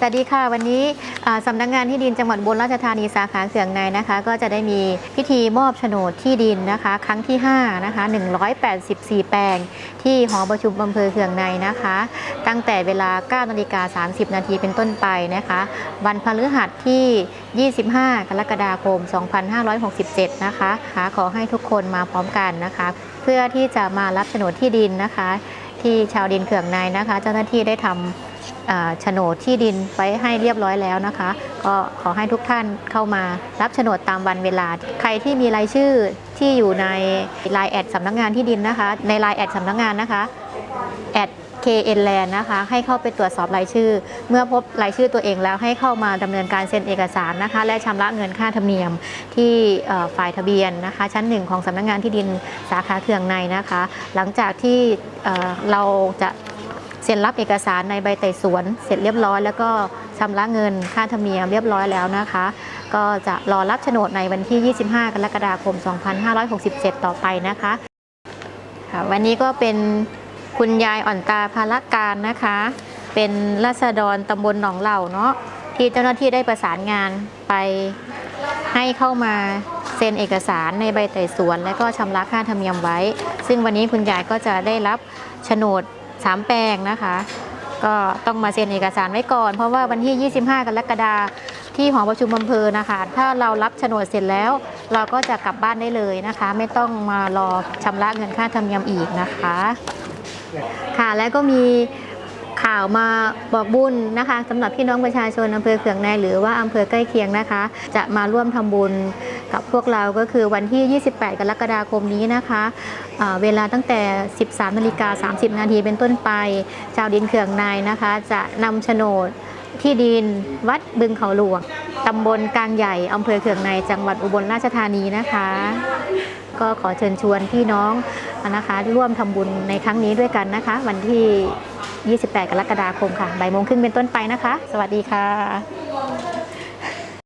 สวัสดีค่ะ วันนี้สำนักงานที่ดินจังหวัดอุบนราชธานีสาขาเสียงในนะคะ ก็จะได้มีพิธีมอบโฉนดที่ดินนะคะ ครั้งที่5นะคะ184 แปลง ที่หอประชุมอำเภอเขืองในนะคะ ตั้งแต่เวลา9นาฬิกา30 นาทีเป็นต้นไปนะคะ วันพฤหัสที่ 25 กรกฎาคม 2567 นะคะคะขอให้ทุกคนมาพร้อมกันนะคะ เพื่อที่จะมารับโฉนดที่ดินนะคะ ที่ชาวดินเขืองในนะคะ เจ้าหน้าที่ได้ทำอ่า โฉนดที่ดินไว้ให้เรียบร้อยแล้วนะคะ ก็ขอให้ทุกท่านเข้ามารับโฉนดตามวันเวลา ใครที่มีรายชื่อที่อยู่ใน Line แอดสำนักงานที่ดินนะคะ ใน Line แอดสำนักงานนะคะแอด KN Land นะคะให้เข้าไปตรวจสอบรายชื่อ เมื่อพบรายชื่อตัวเองแล้วให้เข้ามาดำเนินการเซ็นเอกสารนะคะ และชำระเงินค่าธรรมเนียมที่ฝ่ายทะเบียนนะคะ ชั้นหนึ่งของสำนักงานที่ดินสาขาเคืองในนะคะ หลังจากที่เราจะ ซ็นรับเอกสารในใบไต่สวน เสร็จเรียบร้อย แล้วก็ชำระเงินค่าธรรมเนียมเรียบร้อยแล้วนะคะ ก็จะรอรับโฉนดในวันที่ 25 กรกฎาคม 2567 ต่อไปนะคะค่ะวันนี้ก็เป็นคุณยายอ่อนตาภารการนะคะ เป็นรัษฎรตำบลหนองเหล่าเนาะที่เจ้าหน้าที่ได้ประสานงานไปให้เข้ามาเซ็นเอกสารในใบไต่สวน และก็ชำระค่าธรรมเนียมไว้ ซึ่งวันนี้คุณยายก็จะได้รับโฉนด สามแปลงนะคะ ก็ต้องมาเซ็นเอกสารไว้ก่อน เพราะว่าวันที่ 25 กรกฎาคมที่หอประชุมอำเภอนะคะ ถ้าเรารับโฉนดเสร็จแล้ว เราก็จะกลับบ้านได้เลยนะคะ ไม่ต้องมารอชำระเงินค่าธรรมเนียมอีกนะคะ ค่ะแล้วก็มีข่าวมาบอกบุญนะคะสำหรับพี่น้องประชาชนอำเภอเขืองในหรือว่าอำเภอใกล้เคียงนะคะ จะมาร่วมทำบุญ กับพวกเราก็คือวันที่ 28 กรกฎาคมนี้นะคะอ่าเวลาตั้งแต่ 13นาฬิกา30 นาทีเป็นต้นไป ชาวดินเขื่องในนะคะ จะนำโฉนดที่ดินวัดบึงเขาหลวงตำบลกลางใหญ่อำเภอเขืองในจังหวัดอุบลราชธานีนะคะ ก็ขอเชิญชวนพี่น้องนะคะ ร่วมทำบุญในครั้งนี้ด้วยกันนะคะ วันที่ 28 กรกฎาคมค่ะบ่ายโมงครึ่งเป็นต้นไปนะคะ สวัสดีค่ะ